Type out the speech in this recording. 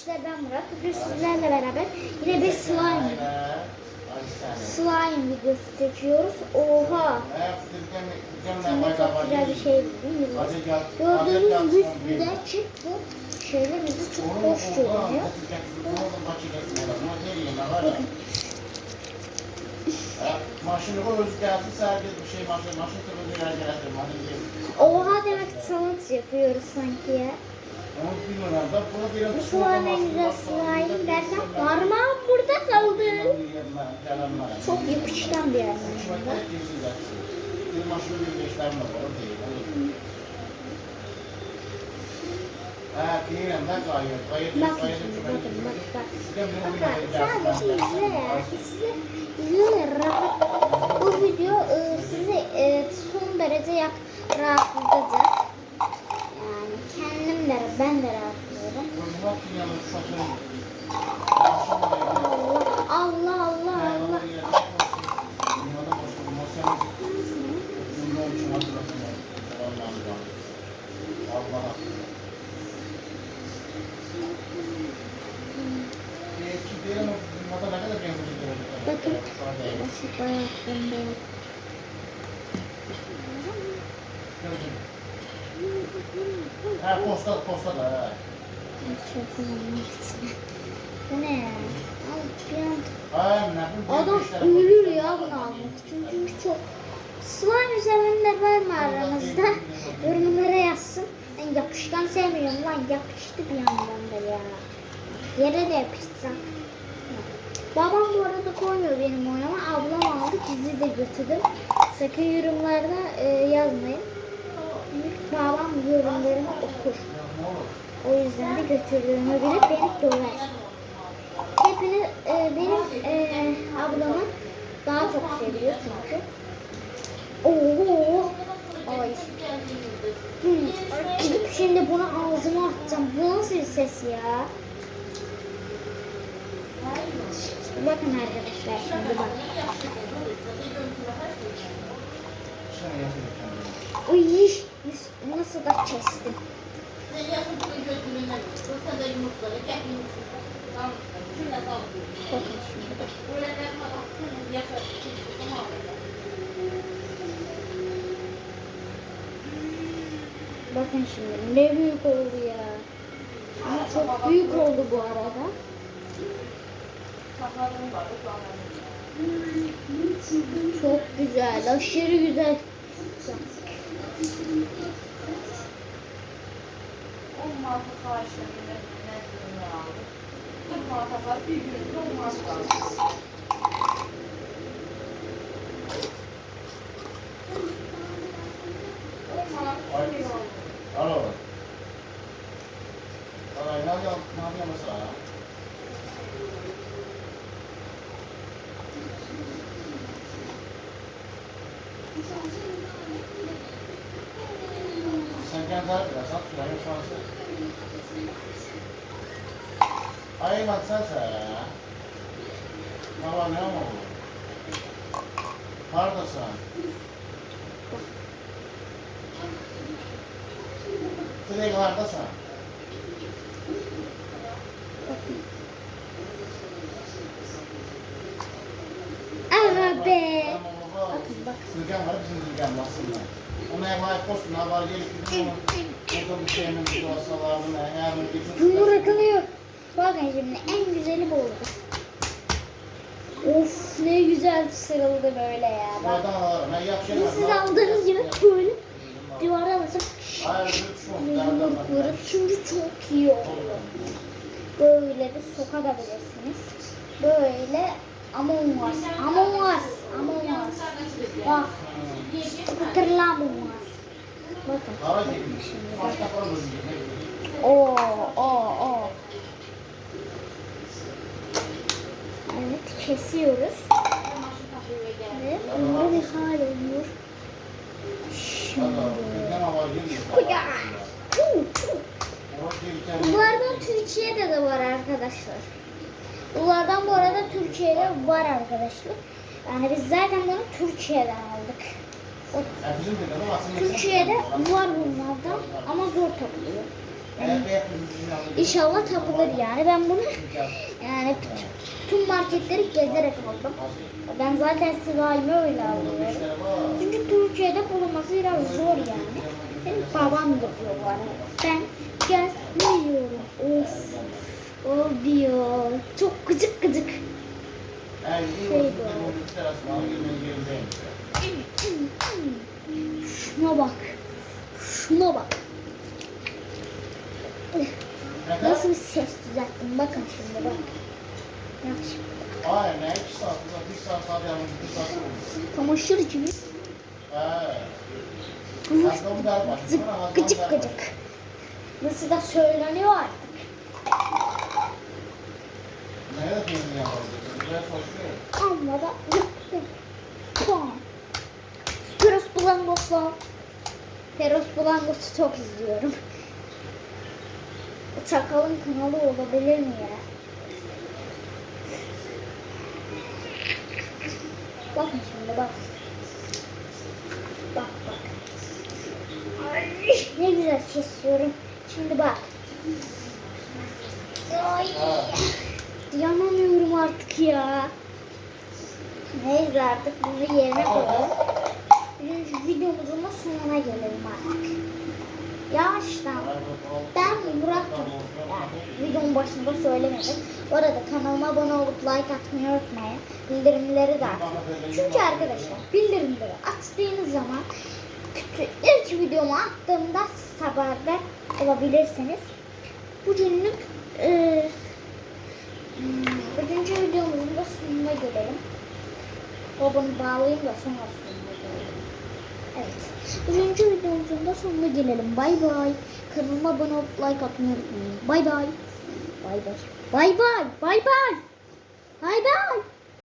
arkadaşlar ben Murat. Bugün sizlerle beraber yine bir slime slime videosu çekiyoruz. Oha! Şimdi çok güzel bir şey buldum. Gördüğünüz gibi üstünden çıktı. Şeyler bizi çok hoş görünüyor. Bakın. Maşını o öz gelsin sergil bir şey maşın maşın tabii diye. Oha demek sanat yapıyoruz sanki ya. Slime en güzel slime derken parmağım burada kaldı. Çok yapışkan bir yer. Bak bak. Bakın sadece izle ya. İzle. İzle rahat. Bu video e, sizi e, son derece yak, rahatlatacak. Yani kendim de ben de rahatlıyorum. Allah Allah Allah Allah. Bakın. Nasıl bayağı bembeyaz. Ha posta posta da. Çok önemli. Bu ne ya? Adam ölür ya bunu almak için çünkü çok slime üzerinde var mı aranızda? Yorumlara yazsın. Ben yapışkan sevmiyorum lan yapıştı bir yandan da ya. Yere de yapışacak. Babam bu arada koymuyor benim oynama. Ablam aldı bizi de götürdüm. Sakın yorumlarda e, yazmayın. Babam yorumlarımı okur. O yüzden de götürdüğümü bilip beni döver. Hepini e, benim e, ablamı daha çok seviyor çünkü. Oo. Ay. Hmm. Gidip şimdi bunu ağzıma atacağım. Bu nasıl bir ses ya? Bakın arkadaşlar şimdi bak. Uy, nasıl da kestim. Bakın şimdi ne büyük oldu ya. Ama çok büyük oldu bu arada. Çok güzel, aşırı güzel. Alo. Alo, ne yapıyor, ne yapıyor mesela? Sen daha biraz, at şansı. Ay bak sen sen ya. Baba ne ama bu? Neredesin? Direkt neredesin? Aha be. Bakın bak. Sürgen var, bizim sürgen var aslında. Ona evvel ne var, gelip. Burada bir şeyin bir dosalarını, eğer bir Bunu bırakılıyor. Bakın şimdi en güzeli bu oldu. Of ne güzel sarıldı böyle ya. Bak. Bunu siz aldığınız gibi böyle duvara basıp derdim yumrukları var. çünkü çok iyi oluyor. Böyle de sokabilirsiniz. Böyle Among Us, Among Us, Among Us. Bak, Among Us. Bakın. Oo, oo, oo. Evet, kesiyoruz. Ve onları bir hal oluyor. Şimdi. Bunlardan Türkiye'de de var arkadaşlar. Bunlardan bu arada Türkiye'de var arkadaşlar. Yani biz zaten bunu Türkiye'den aldık. O Türkiye'de var bunlardan ama zor beğendiğiniz alın. İnşallah tapılır yani. Ben bunu yani tüm marketleri gezerek aldım. Ben zaten slime'ı öyle alıyorum. Çünkü Türkiye'de bulunması biraz zor yani. Benim babam yapıyor bu arada. Ben gezmiyorum. Of. O diyor. Çok gıcık gıcık. Eğer iyi Şuna bak. Şuna bak. Nasıl bir ses düzelttim. Bakın şimdi bak. Bak şimdi. Ne? İki saat. Bir saat saat yalnız. Bir saat olur. Çamaşır gibi. Gıcık gıcık. Nasıl da söyleniyor artık. Peros Bulangos'u çok izliyorum. Çakalın kanalı olabilir mi ya? Bakın şimdi bak. Bak bak. Ne güzel kesiyorum. Şimdi bak. Ay. Yanamıyorum artık ya. Neyse artık bunu yerine koyalım. Videomuzun da sonuna gelelim artık. Yavaştan. Ben Murat'ım. Yani videonun başında söylemedim. Bu arada kanalıma abone olup like atmayı unutmayın. Bildirimleri de açın. Çünkü arkadaşlar bildirimleri açtığınız zaman ilk videomu attığımda siz haberdar olabilirsiniz. Bugünlük eee Hmm, Bugünkü videomuzun da sonuna gelelim. Babamı bağlayayım da sonra sonuna gelelim. Evet. Üçüncü videomuzun da sonuna gelelim. Bay bay. Kanalıma abone olup like atmayı unutmayın. Bay bay. Bay bay. Bay bay. Bay bay. Bay bay.